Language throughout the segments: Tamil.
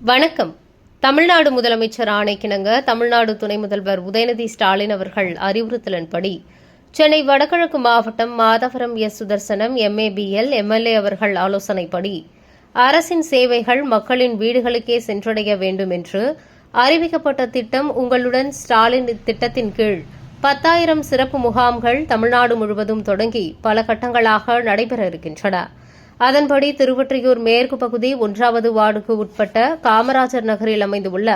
வணக்கம். தமிழ்நாடு முதலமைச்சர் ஆணைக்கிணங்க தமிழ்நாடு துணை முதல்வர் உதயநிதி ஸ்டாலின் அவர்கள் அறிவுறுத்தலின்படி சென்னை வடகிழக்கு மாவட்டம் Madhavaram S Sudharsanam MABL MLA அவர்கள் ஆலோசனைப்படி அரசின் சேவைகள் மக்களின் வீடுகளுக்கே சென்றடைய வேண்டும் என்று அறிவிக்கப்பட்ட திட்டம் உங்களுடன் ஸ்டாலின் திட்டத்தின் கீழ் பத்தாயிரம் சிறப்பு முகாம்கள் தமிழ்நாடு முழுவதும் தொடங்கி பல கட்டங்களாக நடைபெற இருக்கின்றன. அதன்படி திருவொற்றியூர் மேற்கு பகுதி ஒன்றாவது வார்டுக்கு உட்பட்ட காமராஜர் நகரில் அமைந்துள்ள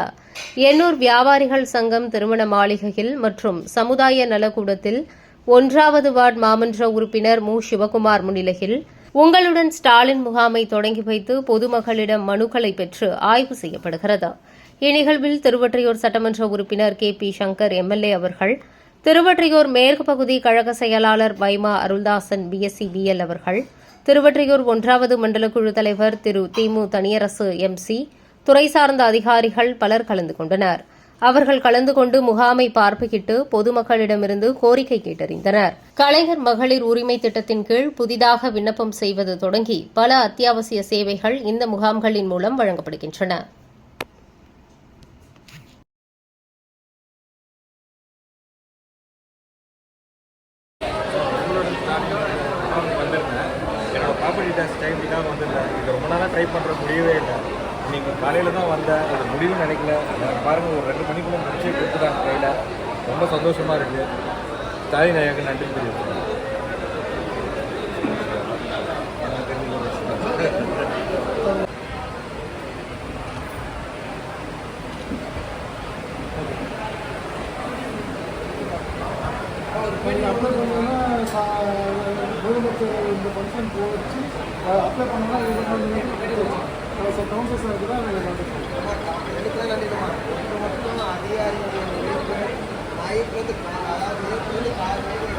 எண்ணூர் வியாபாரிகள் சங்கம் திருமண மாளிகையில் மற்றும் சமுதாய நலக்கூடத்தில் ஒன்றாவது வார்டு மாமன்ற உறுப்பினர் மு. சிவகுமார் முன்னிலையில் உங்களுடன் ஸ்டாலின் முகாமை தொடங்கி வைத்து பொதுமக்களிடம் மனுக்களை பெற்று ஆய்வு செய்யப்படுகிறது. இந்நிகழ்வில் திருவொற்றியூர் சட்டமன்ற உறுப்பினர் கே. பி. சங்கர் எம்எல்ஏ அவர்கள் திருவற்றியூர் மேற்கு பகுதி கழக செயலாளர் வைமா அருள்தாசன் பிஎஸ்சி பிஎல் அவர்கள் திருவற்றியூர் ஒன்றாவது மண்டல குழு தலைவர் திரு திமு தனியரசு எம்சி துறை சார்ந்த அதிகாரிகள் பலர் கலந்து கொண்டனர். அவர்கள் கலந்து கொண்டு முகாமை பார்வையிட்டு பொதுமக்களிடமிருந்து கோரிக்கை கேட்டறிந்தனர். கலைஞர் மகளிர் உரிமை திட்டத்தின் கீழ் புதிதாக விண்ணப்பம் செய்வது தொடங்கி பல அத்தியாவசிய சேவைகள் இந்த முகாம்களின் மூலம் வழங்கப்படுகின்றன. வந்திருந்தேன். என்னோட ப்ராப்பர்ட்டி டேக்ஸ் டைமுக்காக வந்திருந்தேன். இது ரொம்ப நாளாக ட்ரை பண்ணுற முடியவே இல்லை. நீங்கள் காலையில் தான் வந்தேன். அது முடிவு நினைக்கல. எனக்கு பாருங்கள் ஒரு ரெண்டு மணிக்குள்ள முடிச்சு கொடுத்துட்டாங்க கையில். ரொம்ப சந்தோஷமாக இருக்குது தாய் நாயக்கு நன்றி தெரிவிக்கிறேன் Thank you. இந்த ஃபங்க்ஷன் போச்சு. அப்ளை பண்ணோம்னா இது பண்ணுறது கவுன்சிலர் தான் எனக்கு அதிகாரிகள் அதாவது